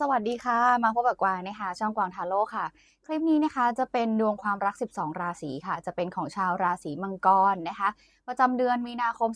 สวัสดีค่ะ มาพบกับกวางนะคะ ช่องกวางทาโร่ค่ะ คลิปนี้นะคะจะเป็นดวงความรัก 12 ราศีค่ะ จะเป็นของชาวราศีมังกรนะคะประจำเดือนมีนาคม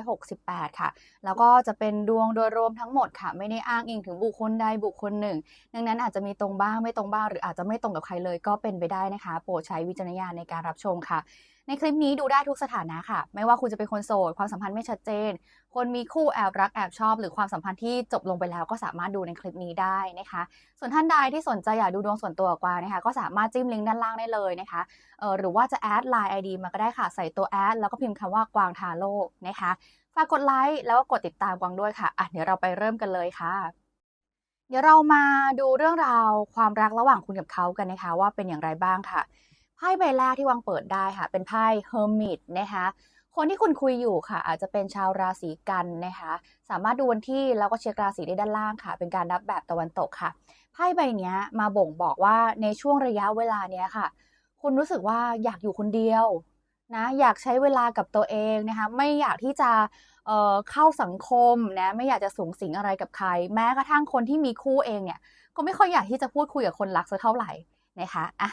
2568 ค่ะ แล้วก็จะเป็นดวงโดยรวมทั้งหมดค่ะ ไม่ได้อ้างอิงถึงบุคคลใดบุคคลหนึ่ง ดังนั้นอาจจะมีตรงบ้างไม่ตรงบ้างหรืออาจจะไม่ตรงกับใครเลยก็เป็นไปได้นะคะ โปรดใช้วิจารณญาณในการรับชมค่ะในคลิปนี้ดูได้ทุกสถานะค่ะ ไม่ว่าคุณจะเป็นคนโสด ความสัมพันธ์ไม่ชัดเจน คนมีคู่แอบรักแอบชอบ หรือความสัมพันธ์ที่จบลงไปแล้วก็สามารถดูในคลิปนี้ได้นะคะ ส่วนท่านใดที่สนใจอยากดูดวงส่วนตัวกว่านะคะ ก็สามารถจิ้มลิงก์ด้านล่างได้เลยนะคะเออหรือว่าจะแอด Line ID มาก็ได้ค่ะ ใส่ตัวแอดแล้วก็พิมพ์คำว่ากวางทาโลกนะคะฝากกดไลค์แล้วก็กดติดตามกวางด้วยค่ะอะเดี๋ยวเราไปเริ่มกันเลยค่ะ เดี๋ยวเรามาดูเรื่องราวความรักระหว่างคุณกับเขากันนะคะ ว่าเป็นอย่างไรบ้างค่ะไพ่ใบแรกที่วางเปิดได้ค่ะ เป็นไพ่ Hermit นะคะคนที่คุณคุยอยู่ค่ะ อาจจะเป็นชาวราศีกันนะคะ สามารถดูวันที่แล้วก็เช็คราศีได้ด้านล่างค่ะ เป็นการนับแบบตะวันตกค่ะไพ่ใบนี้มาบ่งบอกว่าในช่วงระยะเวลาเนี้ยค่ะ คุณรู้สึกว่าอยากอยู่คนเดียว นะอยากใช้เวลากับตัวเองนะคะไม่อยากที่จะเเข้าสังคมนะไม่อยากจะสูงสิงอะไรกับใคร แม้กระทั่งคนที่มีคู่เองเนี่ยก็ไม่ค่อยอยากที่จะพูดคุยกับคนรักสักเท่าไหร่นะคะอะ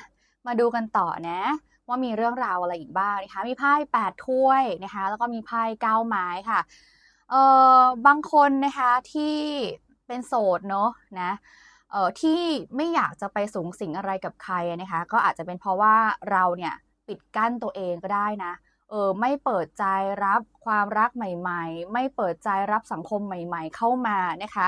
มาดูกันต่อนะ ว่ามีเรื่องราวอะไรอีกบ้างนะคะมีไพ่แปดถ้วยนะคะแล้วก็มีไพ่เก้าไม้ค่ะเอ่อบางคนนะคะที่เป็นโสดเนาะนะเอ่อที่ไม่อยากจะไปสูงสิงอะไรกับใครนะคะก็อาจจะเป็นเพราะว่าเราเนี่ย ปิดกั้นตัวเองก็ได้นะ เออไม่เปิดใจรับความรักใหม่ๆ ไม่เปิดใจรับสังคมใหม่ ๆ เข้ามานะคะ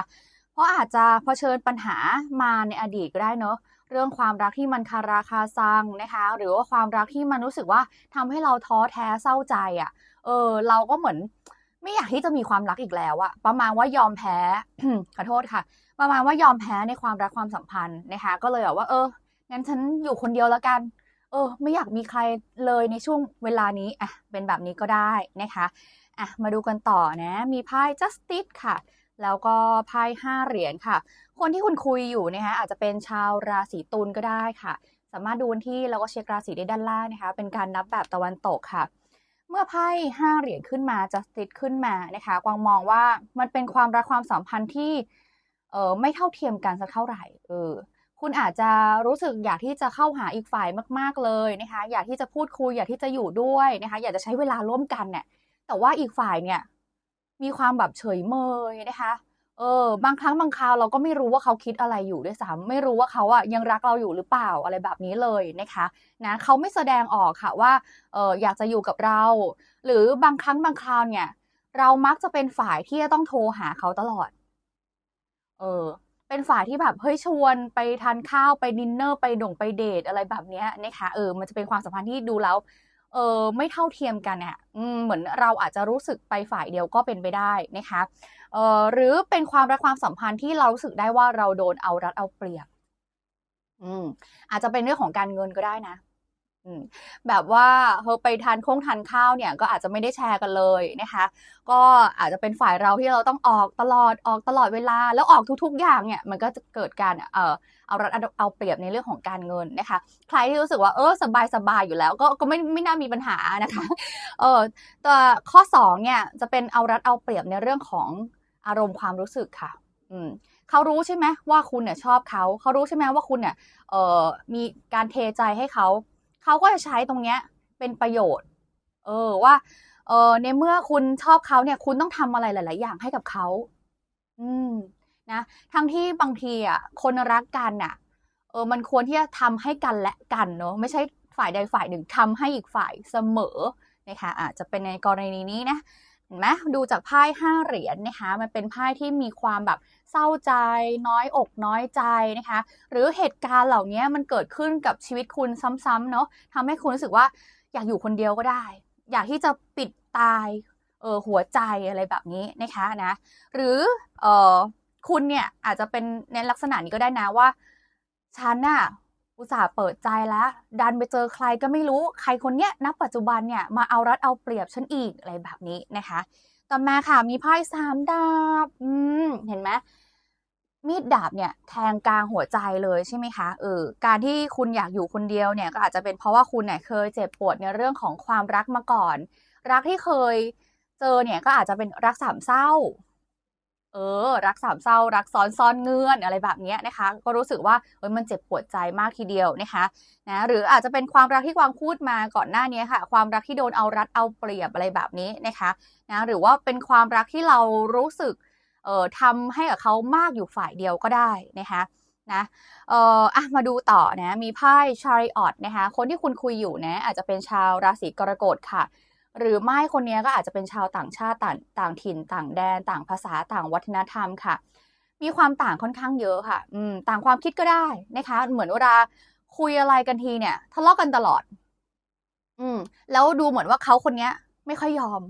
เพราะอาจจะเผชิญปัญหามาในอดีตก็ได้เนาะเรื่องความรักที่มันคาราคาซังนะคะ หรือว่าความรักที่มันรู้สึกว่าทำให้เราท้อแท้เศร้าใจอะ่ะ เออ เราก็เหมือนไม่อยากที่จะมีความรักอีกแล้วอะประมาณว่ายอมแพ้ ขอโทษค่ะ ประมาณว่ายอมแพ้ในความรักความสัมพันธ์นะคะ ก็เลยแบบว่า เอองั้นฉันอยู่คนเดียวแล้วกัน เออ ไม่อยากมีใครเลยในช่วงเวลานี้อะเป็นแบบนี้ก็ได้นะคะอะมาดูกันต่อนะ มีไพ่ justice ค่ะ แล้วก็ไพ่ห้าเหรียญค่ะ คนที่คุณคุยอยู่นะคะอาจจะเป็นชาวราศีตุลก็ได้ค่ะ สามารถดูวันที่แล้วก็เช็คราศีได้ด้านล่างนะคะ เป็นการนับแบบตะวันตกค่ะ เมื่อไพ่ห้าเหรียญขึ้นมาจัสติสขึ้นมานะคะ กวางมองว่ามันเป็นความรักความสัมพันธ์ที่เออไม่เท่าเทียมกันสักเท่าไหร่ เออ คุณอาจจะรู้สึกอยากที่จะเข้าหาอีกฝ่ายมาก ๆเลยนะคะ อยากที่จะพูดคุยอยากที่จะอยู่ด้วยนะคะ อยากจะใช้เวลาร่วมกันเนี่ย แต่ว่าอีกฝ่ายเนี่ย มีความแบบเฉยเมยนะคะ เออ บางครั้งบางคราวเราก็ไม่รู้ว่าเขาคิดอะไรอยู่ด้วยซ้ำไม่รู้ว่าเขาอะยังรักเราอยู่หรือเปล่าอะไรแบบนี้เลยนะคะนะเขาไม่แสดงออกค่ะว่าเอออยากจะอยู่กับเรา หรือบางครั้งบางคราวเนี่ย เรามักจะเป็นฝ่ายที่จะต้องโทรหาเขาตลอด เออ เป็นฝ่ายที่แบบเฮ้ยชวนไปทานข้าวไปดินเนอร์ไปด่งไปเดทอะไรแบบเนี้ยนะคะเออมันจะเป็นความสัมพันธ์ที่ดูแล้วเออไม่เท่าเทียมกันเนี่ยเหมือนเราอาจจะรู้สึกไปฝ่ายเดียวก็เป็นไปได้นะคะเออหรือเป็นความรักความสัมพันธ์ที่เรารู้สึกได้ว่าเราโดนเอารัดเอาเปรียบ อืมอาจจะเป็นเรื่องของการเงินก็ได้นะ แบบว่าเฮอไปทานโค้งทานข้าวเนี่ยก็อาจจะไม่ได้แชร์กันเลยนะคะ ก็อาจจะเป็นฝ่ายเราที่เราต้องออกตลอดออกตลอดเวลา แล้วออกทุกๆอย่างเนี่ยมันก็จะเกิดการเอ่อเอารัดเอาเปรียบในเรื่องของการเงินนะคะ ใครที่รู้สึกว่าเออสบายสบายอยู่แล้ว ก็ก็ไม่ไม่น่ามีปัญหานะคะเออแต่ข้อสองเนี่ยจะเป็นเอารัดเอาเปรียบในเรื่องของอารมณ์ความรู้สึกค่ะ อืมเขารู้ใช่ไหมว่าคุณเนี่ยชอบเขาเขารู้ใช่ไหมว่าคุณเนี่ยเอ่อมีการเทใจให้เขา เขาก็จะใช้ตรงเนี้ยเป็นประโยชน์ เออว่าเออในเมื่อคุณชอบเขาเนี่ย คุณต้องทำอะไรหลาย ๆ อย่างให้กับเขา อืมนะทั้งที่บางทีอะคนรักกันอะ เออ มันควรที่จะทำให้กันและกันเนาะไม่ใช่ฝ่ายใดฝ่ายหนึ่งทำให้อีกฝ่ายเสมอนะคะอาจจะเป็นในกรณีนี้นะ เห็นไหมดูจากไพ่ห้าเหรียญนะคะ มันเป็นไพ่ที่มีความแบบเศร้าใจ น้อยอกน้อยใจนะคะ หรือเหตุการณ์เหล่านี้มันเกิดขึ้นกับชีวิตคุณซ้ำๆเนาะทำให้คุณรู้สึกว่าอยากอยู่คนเดียวก็ได้ อยากที่จะปิดตายเออหัวใจอะไรแบบนี้นะคะนะ หรือเออคุณเนี่ยอาจจะเป็นในลักษณะนี้ก็ได้นะว่าฉันน่ะ อุตส่าห์เปิดใจแล้ว ดันไปเจอใครก็ไม่รู้ใครคนเนี้ยณปัจจุบันเนี่ยมาเอารัดเอาเปรียบฉันอีกอะไรแบบนี้นะคะ ต่อมาค่ะมีไพ่สามดาบอืมเห็นไหมมีดดาบเนี่ยแทงกลางหัวใจเลยใช่ไหมคะเออการที่คุณอยากอยู่คนเดียวเนี่ยก็อาจจะเป็นเพราะว่าคุณเนี่ยเคยเจ็บปวดในเรื่องของความรักมาก่อน รักที่เคยเจอเนี่ยก็อาจจะเป็นรักสามเศร้า เออ รักสามเศร้า รักซ้อนซ่อนเงื่อนอะไรแบบนี้นะคะ ก็รู้สึกว่าเฮ้ยมันเจ็บปวดใจมากทีเดียวนะคะนะหรืออาจจะเป็นความรักที่กวางพูดมาก่อนหน้านี้ค่ะ ความรักที่โดนเอารัดเอาเปรียบอะไรแบบนี้นะคะนะหรือว่าเป็นความรักที่เรารู้สึกเอ่อทำให้กับเขามากอยู่ฝ่ายเดียวก็ได้นะคะนะเอ่ออะมาดูต่อนะมีไพ่ชาริออตนะคะคนที่คุณคุยอยู่นะอาจจะเป็นชาวราศีกรกฎค่ะ หรือไม่คนนี้ก็อาจจะเป็นชาวต่างชาติต่างต่างถิ่นต่างแดน ต่างภาษาต่างวัฒนธรรมค่ะ มีความต่างค่อนข้างเยอะค่ะ อืม ต่างความคิดก็ได้นะคะ เหมือนเวลาคุยอะไรกันทีเนี่ยทะเลาะกันตลอด อืม แล้วดูเหมือนว่าเขาคนเนี้ยไม่ค่อยยอม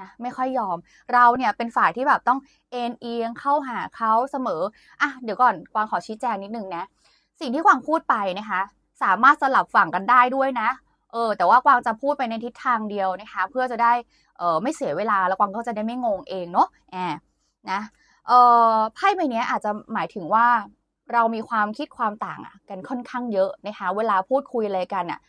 นะไม่ค่อยยอม เราเนี่ยเป็นฝ่ายที่แบบต้องเอ็นเอียงเข้าหาเขาเสมออะเดี๋ยวก่อนกวางขอชี้แจงนิดนึงนะ สิ่งที่กวางพูดไปนะคะ สามารถสลับฝั่งกันได้ด้วยนะ เออแต่ว่ากวางจะพูดไปในทิศทางเดียวนะคะ เพื่อจะได้เออไม่เสียเวลาแล้วกวางก็จะได้ไม่งงเองเนาะแอบนะเออไพ่ใบนี้อาจจะหมายถึงว่าเรามีความคิดความต่างกันค่อนข้างเยอะนะคะ เวลาพูดคุยอะไรกันอะ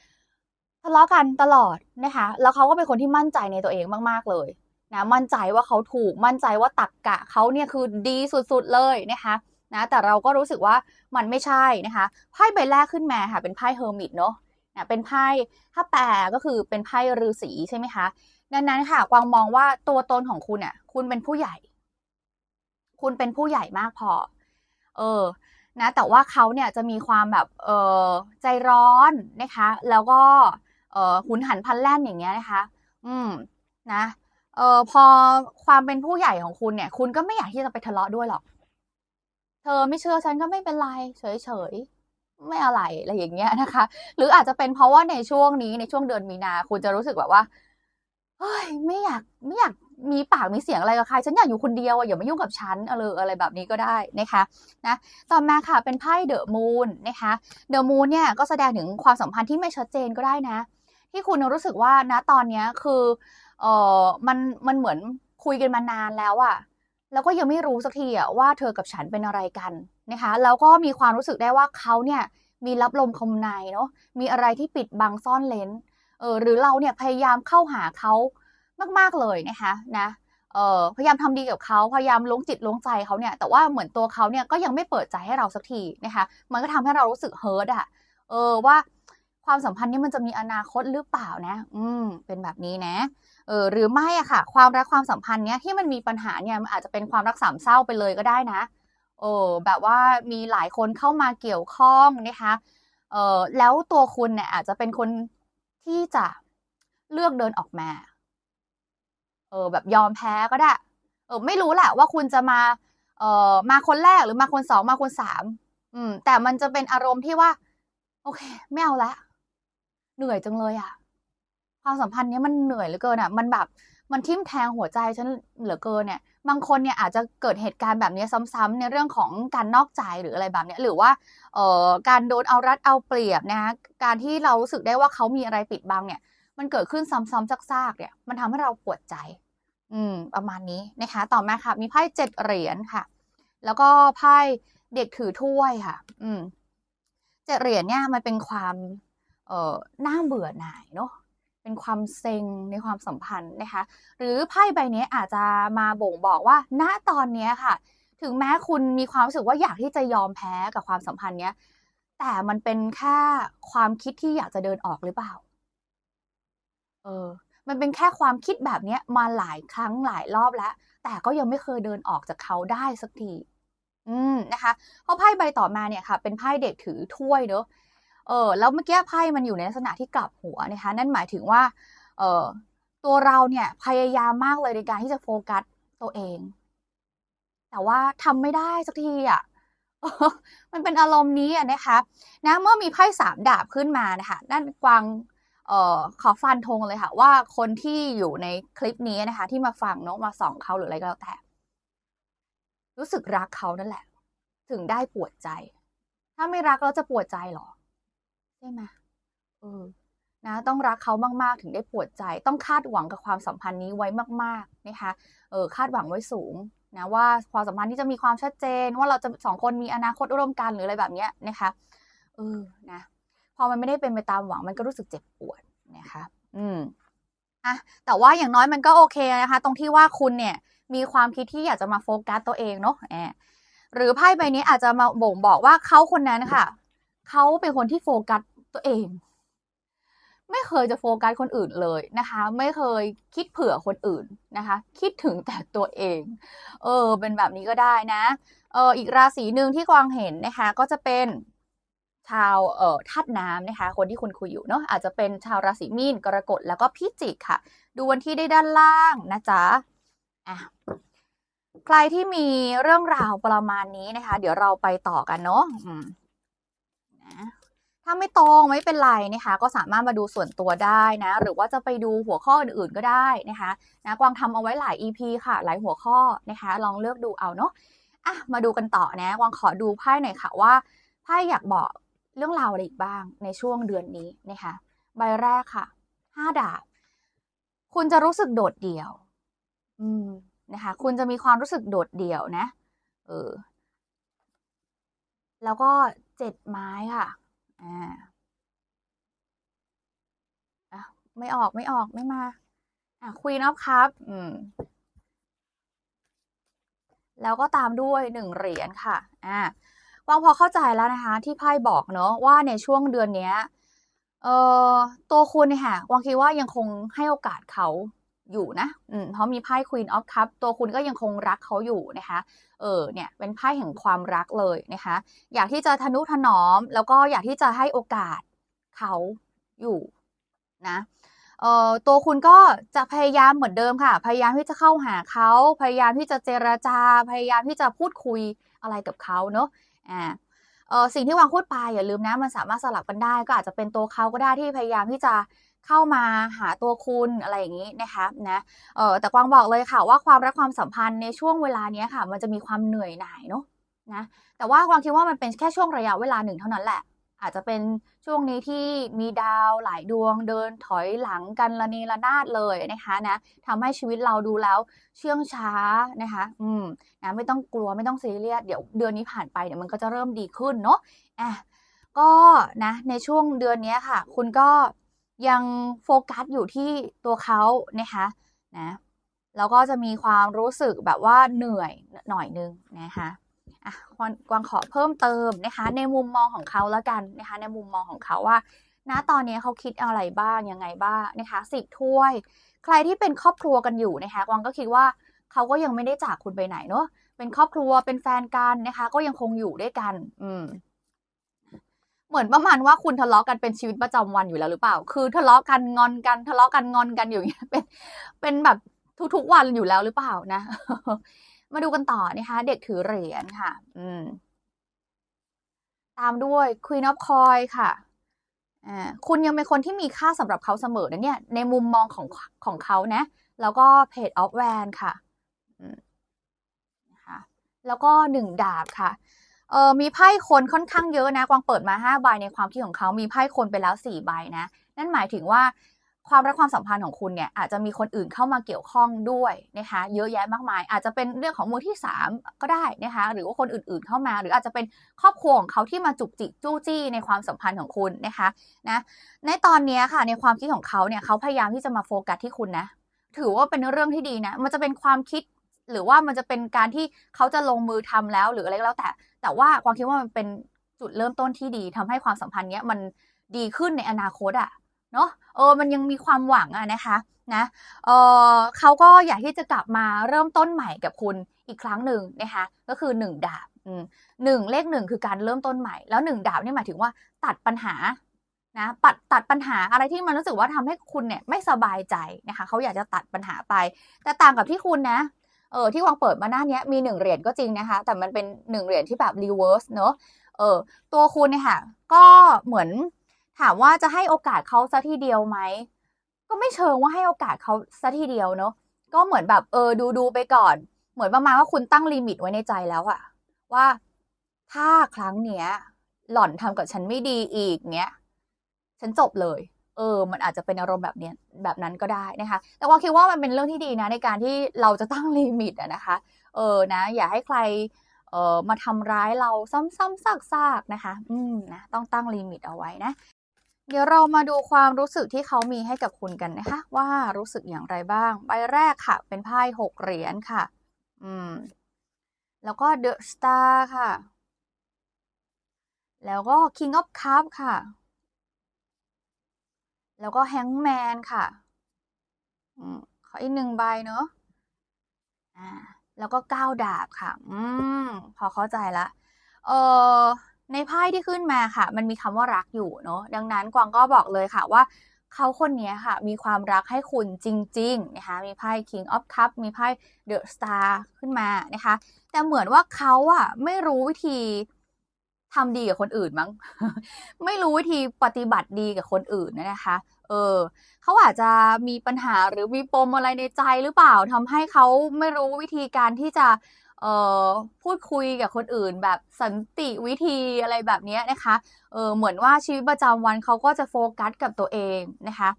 ทะเลาะกันตลอดนะคะ แล้วเขาก็เป็นคนที่มั่นใจในตัวเองมาก ๆเลยนะมั่นใจว่าเขาถูกมั่นใจว่าตักกะเขาเนี่ยคือดีสุดๆเลยนะคะนะแต่เราก็รู้สึกว่ามันไม่ใช่นะคะไพ่ใบแรกขึ้นมาค่ะเป็นไพ่เฮอร์มิตเนาะ เป็นไพ่ถ้าแปลก็คือเป็นไพ่ฤาษีใช่ไหมคะดังนั้นค่ะ กวางมองว่าตัวตนของคุณอะคุณเป็นผู้ใหญ่ คุณเป็นผู้ใหญ่มากพอ เออ นะ แต่ว่าเขาเนี่ยจะมีความแบบ เออใจร้อนนะคะ แล้วก็ เออหุนหันพลันแล่นอย่างเงี้ยนะคะ อืม นะ เออพอความเป็นผู้ใหญ่ของคุณเนี่ย คุณก็ไม่อยากที่จะไปทะเลาะด้วยหรอก เธอไม่เชื่อฉันก็ไม่เป็นไร เฉยๆ ไม่อะไรอะไรอย่างเงี้ยนะคะ หรืออาจจะเป็นเพราะว่าในช่วงนี้ในช่วงเดือนมีนาคุณจะรู้สึกแบบว่าเฮ้ยไม่อยากไม่อยากมีปากมีเสียงอะไรกับใครฉันอยากอยู่คนเดียวอะอย่ามายุ่งกับฉันอะไรอะไรแบบนี้ก็ได้นะคะนะต่อมาค่ะเป็นไพ่เดอะมูนนะคะเดอะมูนเนี่ยก็แสดงถึงความสัมพันธ์ที่ไม่ชัดเจนก็ได้นะ ที่คุณรู้สึกว่านะตอนนี้คือเออมันมันเหมือนคุยกันมานานแล้วอะ แล้วก็ยังไม่รู้สักทีอะว่าเธอกับฉันเป็นอะไรกันนะคะแล้วก็มีความรู้สึกได้ว่าเขาเนี่ยมีรับลมคมในเนาะมีอะไรที่ปิดบังซ่อนเลนเออหรือเราเนี่ยพยายามเข้าหาเขามากๆเลยนะคะนะเออพยายามทำดีกับเขาพยายามล้วงจิตล้วงใจเขาเนี่ยแต่ว่าเหมือนตัวเขาเนี่ยก็ยังไม่เปิดใจให้เราสักทีนะคะมันก็ทำให้เรารู้สึกเฮิร์ตอะเออว่าความสัมพันธ์นี้มันจะมีอนาคตหรือเปล่านะ อืมเป็นแบบนี้นะ เออหรือไม่อะค่ะ ความรักความสัมพันธ์เนี้ยที่มันมีปัญหาเนี่ยมันอาจจะเป็นความรักสามเศร้าไปเลยก็ได้นะเออแบบว่ามีหลายคนเข้ามาเกี่ยวข้องนะคะเออแล้วตัวคุณเนี่ยอาจจะเป็นคนที่จะเลือกเดินออกมา เออแบบยอมแพ้ก็ได้ เออไม่รู้แหละว่าคุณจะมา เออมาคนแรกหรือมาคนสองมาคนสามอืม แต่มันจะเป็นอารมณ์ที่ว่า โอเค ไม่เอาละเหนื่อยจังเลยอะ ความสัมพันธ์นี้มันเหนื่อยเหลือเกินอะมันแบบมันทิ่มแทงหัวใจฉันเหลือเกินเนี่ยบางคนเนี่ยอาจจะเกิดเหตุการณ์แบบนี้ซ้ำๆในเรื่องของการนอกใจหรืออะไรแบบนี้หรือว่าเอ่อการโดนเอารัดเอาเปรียบนะะการที่เรารู้สึกได้ว่าเขามีอะไรปิดบังเนี่ยมันเกิดขึ้นซ้ำๆซากๆเนี่ยมันทำให้เราปวดใจ อืม ประมาณนี้นะคะ ต่อมาค่ะ มีไพ่เจ็ดเหรียญค่ะ แล้วก็ไพ่เด็กถือถ้วยค่ะ อืมเจ็ดเหรียญเนี่ยมันเป็นความ เอ่อน่าเบื่อหน่ายเนาะ เป็นความเซ็งในความสัมพันธ์นะคะ หรือไพ่ใบนี้อาจจะมาบ่งบอกว่า ณตอนนี้ค่ะ ถึงแม้คุณมีความรู้สึกว่าอยากที่จะยอมแพ้กับความสัมพันธ์เนี้ย แต่มันเป็นแค่ความคิดที่อยากจะเดินออกหรือเปล่า เออ มันเป็นแค่ความคิดแบบนี้มาหลายครั้งหลายรอบแล้ว แต่ก็ยังไม่เคยเดินออกจากเขาได้สักที อืมนะคะ เพราะไพ่ใบต่อมาเนี่ยค่ะ เป็นไพ่เด็กถือถ้วยเนอะ เออแล้วเมื่อกี้ไพ่มันอยู่ในลักษณะที่กลับหัวนะคะนั่นหมายถึงว่าเออตัวเราเนี่ยพยายามมากเลยในการที่จะโฟกัสตัวเอง แต่ว่าทำไม่ได้สักทีอะมันเป็นอารมณ์นี้อะนะคะนะเมื่อมีไพ่สามดาบขึ้นมานะคะนั่นกวางเอ่อขอฟันธงเลยค่ะ ว่าคนที่อยู่ในคลิปนี้นะคะ ที่มาฟังเนาะมาส่องเขาหรืออะไรก็แล้วแต่ รู้สึกรักเขานั่นแหละ ถึงได้ปวดใจ ถ้าไม่รักแล้วจะปวดใจหรอ ใช่ไหมเออนะต้องรักเขามาก ๆ ถึงได้ปวดใจ ต้องคาดหวังกับความสัมพันธ์นี้ไว้มาก ๆ นะคะเออคาดหวังไว้สูงนะว่าความสัมพันธ์ที่จะมีความชัดเจน ว่าเราจะสองคนมีอนาคตร่วมกันหรืออะไรแบบนี้นะคะเออนะพอมันไม่ได้เป็นไปตามหวังมันก็รู้สึกเจ็บปวดนะคะ อืมอะแต่ว่าอย่างน้อยมันก็โอเคนะคะ ตรงที่ว่าคุณเนี่ยมีความคิดที่อยากจะมาโฟกัสตัวเองเนาะแอบหรือไพ่ใบนี้อาจจะมาบ่งบอกว่าเขาคนนั้นค่ะ เขาเป็นคนที่โฟกัสตัวเอง ไม่เคยจะโฟกัสคนอื่นเลยนะคะ ไม่เคยคิดเผื่อคนอื่นนะคะ คิดถึงแต่ตัวเอง เออ เป็นแบบนี้ก็ได้นะเอออีกราศีหนึ่งที่กวางเห็นนะคะ ก็จะเป็นชาวเอ่อธาตุน้ำนะคะ คนที่คุณคุยอยู่เนาะอาจจะเป็นชาวราศีมีนกรกฎแล้วก็พิจิกค่ะ ดูวันที่ได้ด้านล่างนะจ๊ะอะใครที่มีเรื่องราวประมาณนี้นะคะ เดี๋ยวเราไปต่อกันเนาะอืมนะ ถ้าไม่ตรงไม่เป็นไรนะคะ ก็สามารถมาดูส่วนตัวได้นะ หรือว่าจะไปดูหัวข้ออื่นๆก็ได้นะคะนะกวางทำเอาไว้หลาย EP ค่ะ หลายหัวข้อนะคะ ลองเลือกดูเอาเนาะอะมาดูกันต่อนะกวางขอดูไพ่หน่อยค่ะว่าไพ่อยากบอกเรื่องราวอะไรอีกบ้างในช่วงเดือนนี้นะคะ ใบแรกค่ะห้าดาบ คุณจะรู้สึกโดดเดี่ยว อืมนะคะ คุณจะมีความรู้สึกโดดเดี่ยวนะ เออ แล้วก็ เจ็ดไม้ค่ะ อ่าอะไม่ออกไม่ออกไม่มา อะคุยนอฟครับ อืม แล้วก็ตามด้วยหนึ่งเหรียญค่ะ อ่าวางพอเข้าใจแล้วนะคะ ที่ไพ่บอกเนาะว่าในช่วงเดือนเนี้ย เอ่อตัวคุณเนี่ยค่ะวางคิดว่ายังคงให้โอกาสเขา อยู่นะอืมเพราะมีไพ่ Queen of Cup ตัวคุณก็ยังคงรักเขาอยู่นะคะ เออ เนี่ย เป็นไพ่แห่งความรักเลยนะคะ อยากที่จะทนุถนอม แล้วก็อยากที่จะให้โอกาสเขาอยู่นะ เอ่อ ตัวคุณก็จะพยายามเหมือนเดิมค่ะ พยายามที่จะเข้าหาเขา พยายามที่จะเจรจา พยายามที่จะพูดคุยอะไรกับเขาเนอะอ่าเออสิ่งที่วางพูดไปอย่าลืมนะ มันสามารถสลับกันได้ ก็อาจจะเป็นตัวเขาก็ได้ที่พยายามที่จะ เข้ามาหาตัวคุณอะไรอย่างนี้นะคะนะเออแต่กวางบอกเลยค่ะว่าความรักความสัมพันธ์ในช่วงเวลานี้ค่ะ มันจะมีความเหนื่อยหน่ายเนาะนะแต่ว่ากวางคิดว่ามันเป็นแค่ช่วงระยะเวลาหนึ่งเท่านั้นแหละ อาจจะเป็นช่วงนี้ที่มีดาวหลายดวงเดินถอยหลังกันระเนระนาดเลยนะคะนะทำให้ชีวิตเราดูแล้วเชื่องช้านะคะ อืมนะไม่ต้องกลัวไม่ต้องซีเรียสเดี๋ยวเดือนนี้ผ่านไปเดี๋ยวมันก็จะเริ่มดีขึ้นเนาะอะก็นะในช่วงเดือนนี้ค่ะ คุณก็ ยังโฟกัสอยู่ที่ตัวเขานะคะนะแล้วก็จะมีความรู้สึกแบบว่าเหนื่อยหน่อยนึงนะคะอะกวางขอเพิ่มเติมนะคะ ในมุมมองของเขาแล้วกันนะคะ ในมุมมองของเขาว่าณตอนนี้เขาคิดอะไรบ้างยังไงบ้างนะคะสิบถ้วย ใครที่เป็นครอบครัวกันอยู่นะคะกวางก็คิดว่าเขาก็ยังไม่ได้จากคุณไปไหนเนาะเป็นครอบครัวเป็นแฟนกันนะคะ ก็ยังคงอยู่ด้วยกัน อืม เหมือนประมาณว่าคุณทะเลาะกันเป็นชีวิตประจำวันอยู่แล้วหรือเปล่า คือทะเลาะกันงอนกันทะเลาะกันงอนกันอยู่างเงี้ยเป็นเป็นแบบทุกๆวันอยู่แล้วหรือเปล่านะ มาดูกันต่อนะคะ เด็กถือเหรียญค่ะ อืม ตามด้วย Queen of Coin ค่ะอ่าคุณยังเป็นคนที่มีค่าสำหรับเขาเสมอนะเนี่ย ในมุมมองของของเขานะ แล้วก็ Page of w a n ค่ะนะคะแล้วก็หนึ่งดาบค่ะ เออมีไพ่คนค่อนข้างเยอะนะกวางเปิดมาห้าใบในความคิดของเขามีไพ่คนไปแล้วสี่ใบนะ นั่นหมายถึงว่าความรักความสัมพันธ์ของคุณเนี่ยอาจจะมีคนอื่นเข้ามาเกี่ยวข้องด้วยนะคะเยอะแยะมากมาย อาจจะเป็นเรื่องของมือที่สามก็ได้นะคะหรือว่าคนอื่นๆเข้ามา หรืออาจจะเป็นครอบครัวของเขาที่มาจุกจิกจู้จี้ในความสัมพันธ์ของคุณนะคะนะในตอนนี้ค่ะในความคิดของเขาเนี่ยเขาพยายามที่จะมาโฟกัสที่คุณนะถือว่าเป็นเรื่องที่ดีนะมันจะเป็นความคิดหรือว่ามันจะเป็นการที่เขาจะลงมือทำแล้วหรืออะไรก็แล้วแต่ แต่ว่าความคิดว่ามันเป็นจุดเริ่มต้นที่ดีทำให้ความสัมพันธ์เนี้ยมันดีขึ้นในอนาคตอะเนาะเออมันยังมีความหวังอะนะคะนะเออเขาก็อยากที่จะกลับมาเริ่มต้นใหม่กับคุณอีกครั้งหนึ่งนะคะก็คือหนึ่งดาบหนึ่งเลขหนึ่งคือการเริ่มต้นใหม่ แล้วหนึ่งดาบนี่หมายถึงว่าตัดปัญหานะปัดตัดปัญหาอะไรที่มันรู้สึกว่าทำให้คุณเนี่ยไม่สบายใจนะคะเขาอยากจะตัดปัญหาไป แต่ต่างกับที่คุณนะ เออที่วางเปิดมาหน้านี้มีหนึ่งเหรียญก็จริงนะคะ แต่มันเป็นหนึ่งเหรียญที่แบบรีเวิร์สเนอะเออตัวคุณเนี่ยค่ะ ก็เหมือนถามว่าจะให้โอกาสเขาซะทีเดียวไหม ก็ไม่เชิงว่าให้โอกาสเขาซะทีเดียวเนอะก็เหมือนแบบเออดูดูไปก่อน เหมือนประมาณว่าคุณตั้งลิมิตไว้ในใจแล้วอะว่าถ้าครั้งเนี้ย หล่อนทำกับฉันไม่ดีอีกเนี้ยฉันจบเลย เออ มันอาจจะเป็นอารมณ์แบบเนี้ยแบบนั้นก็ได้นะคะ แต่ว่าคิดว่ามันเป็นเรื่องที่ดีนะ ในการที่เราจะตั้งลิมิตอะนะคะ เออนะ อย่าให้ใครเอ่อมาทำร้ายเราซ้ำๆซากๆนะคะ อืมนะต้องตั้งลิมิตเอาไว้นะ เดี๋ยวเรามาดูความรู้สึกที่เขามีให้กับคุณกันนะคะ ว่ารู้สึกอย่างไรบ้าง ใบแรกค่ะ เป็นไพ่หกเหรียญค่ะ อืม แล้วก็ The Star ค่ะ แล้วก็ King of Cup ค่ะ แล้วก็ Hangman ค่ะอืมขออีกหนึ่งใบเนอะอ่าแล้วก็ก้าวดาบค่ะ อืม พอเข้าใจละ เออในไพ่ที่ขึ้นมาค่ะ มันมีคำว่ารักอยู่เนอะดังนั้นกวางก็บอกเลยค่ะว่า เขาคนนี้ค่ะ มีความรักให้คุณจริง ๆ นะคะ มีไพ่ King of Cup มีไพ่ The Star ขึ้นมานะคะ แต่เหมือนว่าเขาอะไม่รู้วิธี ทำดีกับคนอื่นมั้ง ไม่รู้วิธีปฏิบัติดีกับคนอื่นนะคะ เออเขาอาจจะมีปัญหาหรือมีปมอะไรในใจหรือเปล่าทำให้เขาไม่รู้วิธีการที่จะเอ่อพูดคุยกับคนอื่น แบบสันติวิธีอะไรแบบนี้นะคะ เออเหมือนว่าชีวิตประจำวันเขาก็จะโฟกัสกับตัวเองนะคะ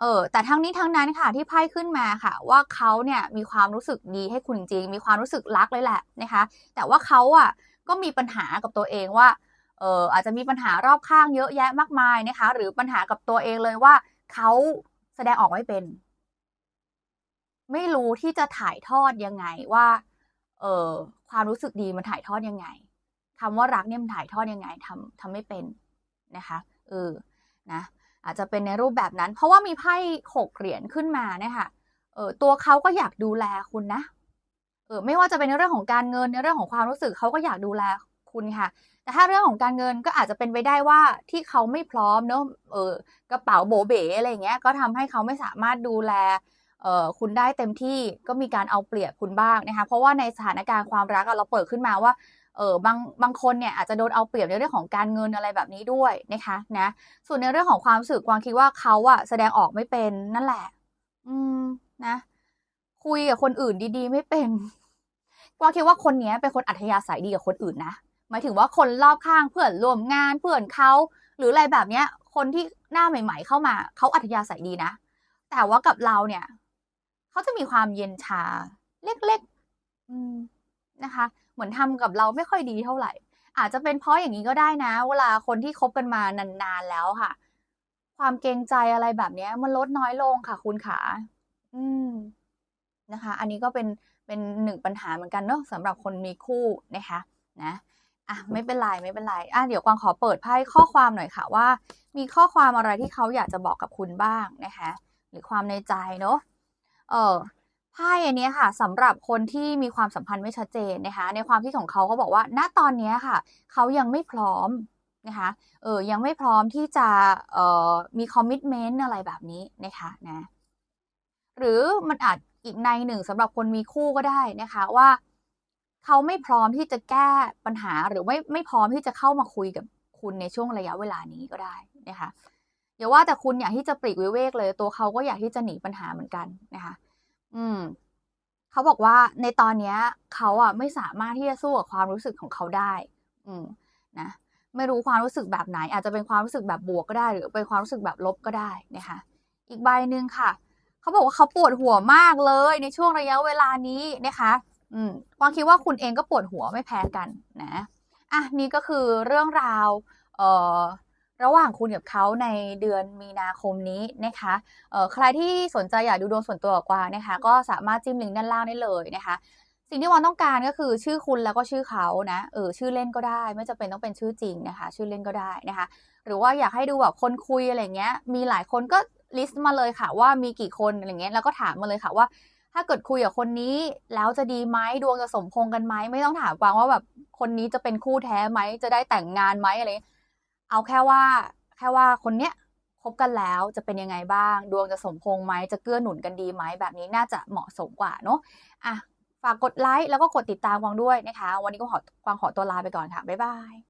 เออแต่ทั้งนี้ทั้งนั้นค่ะที่ไพ่ขึ้นมาค่ะ ว่าเขาเนี่ยมีความรู้สึกดีให้คุณจริง มีความรู้สึกรักเลยแหละนะคะ แต่ว่าเขาอะ ก็มีปัญหากับตัวเองว่าเอออาจจะมีปัญหารอบข้างเยอะแยะมากมายนะคะ หรือปัญหากับตัวเองเลยว่าเขาแสดงออกไม่เป็น ไม่รู้ที่จะถ่ายทอดยังไงว่า เออความรู้สึกดีมันถ่ายทอดยังไงคำว่ารักเนี่ยมันถ่ายทอดยังไงทำทำไม่เป็นนะคะเออนะอาจจะเป็นในรูปแบบนั้น เพราะว่ามีไพ่หกเหรียญขึ้นมาเนี่ยค่ะเออตัวเขาก็อยากดูแลคุณนะ เออไม่ว่าจะเป็นในเรื่องของการเงินในเรื่องของความรู้สึกเขาก็อยากดูแลคุณค่ะ แต่ถ้าเรื่องของการเงินก็อาจจะเป็นไปได้ว่าที่เขาไม่พร้อมเนอะเออกระเป๋าโบเบ๋อะไรเงี้ยก็ทำให้เขาไม่สามารถดูแลเออคุณได้เต็มที่ก็มีการเอาเปรียบคุณบ้างนะคะเพราะว่าในสถานการณ์ความรักเราเปิดขึ้นมาว่าเออบางบางคนเนี่ยอาจจะโดนเอาเปรียบในเรื่องของการเงินอะไรแบบนี้ด้วยนะคะนะส่วนในเรื่องของความรู้สึกกวางคิดว่าเขาอะแสดงออกไม่เป็นนั่นแหละ อืมนะ คุยกับคนอื่นดีๆ ไม่เป็นกวางคิดว่าคนนี้เป็นคนอัธยาศัยดีกับคนอื่นนะหมายถึงว่าคนรอบข้างเพื่อนร่วมงานเพื่อนเขาหรืออะไรแบบเนี้ย คนที่หน้าใหม่ ๆ เข้ามาเขาอัธยาศัยดีนะ แต่ว่ากับเราเนี่ยเขาจะมีความเย็นชาเล็กๆนะคะ เหมือนทำกับเราไม่ค่อยดีเท่าไหร่ อาจจะเป็นเพราะอย่างนี้ก็ได้นะ เวลาคนที่คบกันมานานๆแล้วค่ะ ความเกรงใจอะไรแบบนี้มันลดน้อยลงค่ะ คุณขา อืม นะคะ อันนี้ก็เป็นเป็นหนึ่งปัญหาเหมือนกันเนอะสำหรับคนมีคู่นะคะนะอะไม่เป็นไรไม่เป็นไรอะเดี๋ยวกวางขอเปิดไพ่ข้อความหน่อยค่ะว่า มีข้อความอะไรที่เขาอยากจะบอกกับคุณบ้างนะคะหรือความในใจเนาะเออไพ่อันนี้ค่ะสำหรับคนที่มีความสัมพันธ์ไม่ชัดเจนนะคะ ในความคิดของเขาเขาบอกว่า ณตอนนี้ค่ะ เขายังไม่พร้อมนะคะเออยังไม่พร้อมที่จะเอ่อมีคอมมิชเมนต์อะไรแบบนี้นะคะนะหรือมันอาจ อีกในหนึ่งสำหรับคนมีคู่ก็ได้นะคะว่าเขาไม่พร้อมที่จะแก้ปัญหาหรือไม่ไม่พร้อมที่จะเข้ามาคุยกับคุณในช่วงระยะเวลานี้ก็ได้นะคะอย่าว่าแต่คุณอยากที่จะปลีกวิเวกเลยตัวเขาก็อยากที่จะหนีปัญหาเหมือนกันนะคะ อืม เขาบอกว่าในตอนนี้เขาอะไม่สามารถที่จะสู้กับความรู้สึกของเขาได้ อืมนะไม่รู้ความรู้สึกแบบไหน อาจจะเป็นความรู้สึกแบบบวกก็ได้ หรือเป็นความรู้สึกแบบลบก็ได้นะคะ อีกใบหนึ่งค่ะ เขาบอกว่าเขาปวดหัวมากเลยในช่วงระยะเวลานี้นะคะ อืมวางคิดว่าคุณเองก็ปวดหัวไม่แพ้กันนะอะนี่ก็คือเรื่องราวเอ่อระหว่างคุณกับเขาในเดือนมีนาคมนี้นะคะใครที่สนใจอยากดูดวงส่วนตัวกว่านะคะ ก็สามารถจิ้มลิงก์ด้านล่างได้เลยนะคะ สิ่งที่วันต้องการก็คือชื่อคุณแล้วก็ชื่อเขานะเออชื่อเล่นก็ได้ ไม่จำเป็นต้องเป็นชื่อจริงนะคะ ชื่อเล่นก็ได้นะคะ หรือว่าอยากให้ดูแบบคนคุยอะไรเงี้ย มีหลายคนก็ ลิสต์มาเลยค่ะว่ามีกี่คนอะไรเงี้ยแล้วก็ถามมาเลยค่ะว่า ถ้าเกิดคุยกับคนนี้แล้วจะดีไหมดวงจะสมพงกันไหมไม่ต้องถามกวางว่าแบบคนนี้จะเป็นคู่แท้ไหมจะได้แต่งงานไหมอะไรเอาแค่ว่า แค่ว่าคนเนี้ยคบกันแล้วจะเป็นยังไงบ้าง ดวงจะสมพงไหมจะเกื้อหนุนกันดีไหมแบบนี้น่าจะเหมาะสมกว่าเนาะอะฝากกดไลค์แล้วก็กดติดตามกวางด้วยนะคะ วันนี้ก็ขอกวางขอตัวลาไปก่อนค่ะบ๊ายบาย